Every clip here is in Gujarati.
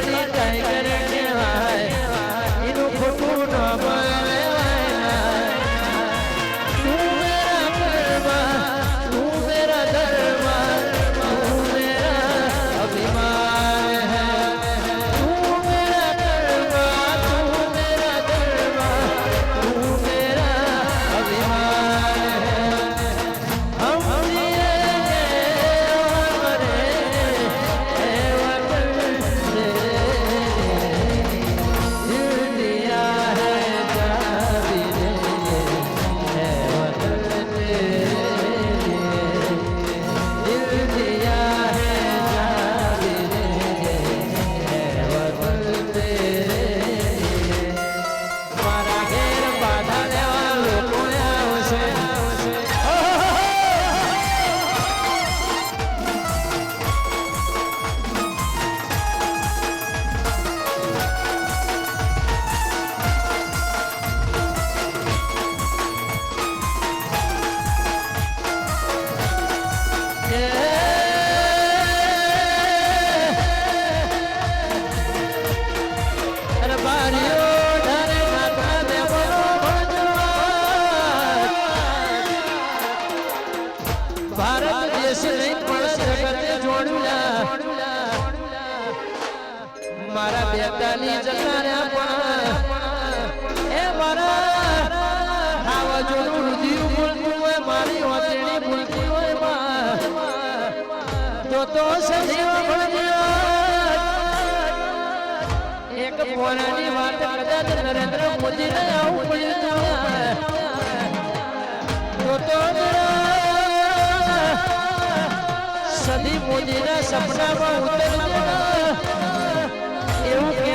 Madrid. ભારત દેશ નહીં, પણ જગતે જોડ્યા મારા બેતાની જગાર્યા પણ. એ મારા આવા જોડું રુધિર બોલતું હોય, મારી ઓતણી બોલતી હોય તો તો સજીવ એક પોરાની વાત કદાચ નરેન્દ્ર મોદીને આવું પડ્યું તો તો મોદીના સપનામાં ઉતરજો એવું કે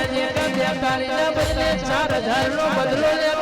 બેકારીના બદલે ચાર હજારનો બદલો લેવા